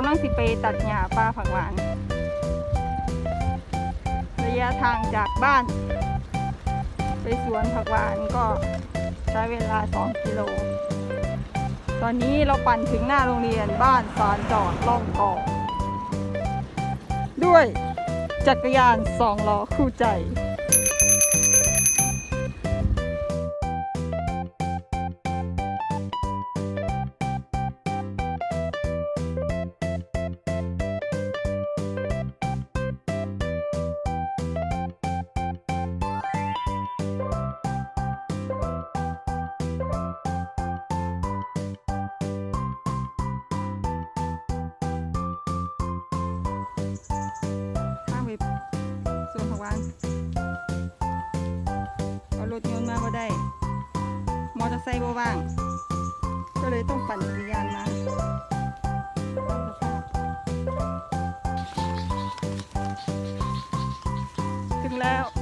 กำลังสิไปตัดหญ้าปลาผักหวาน ระยะทางจากบ้าน ไปสวนผักหวานก็ใช้เวลา 2 กิโล ตอนนี้เราปั่นถึงหน้าโรงเรียนบ้านสารจอดล่องกองด้วยจักรยานสองล้อคู่ใจ มอเตอร์ไซค์บ่ว่าง ก็เลยต้องปั่นจักรยานมาถึงแล้ว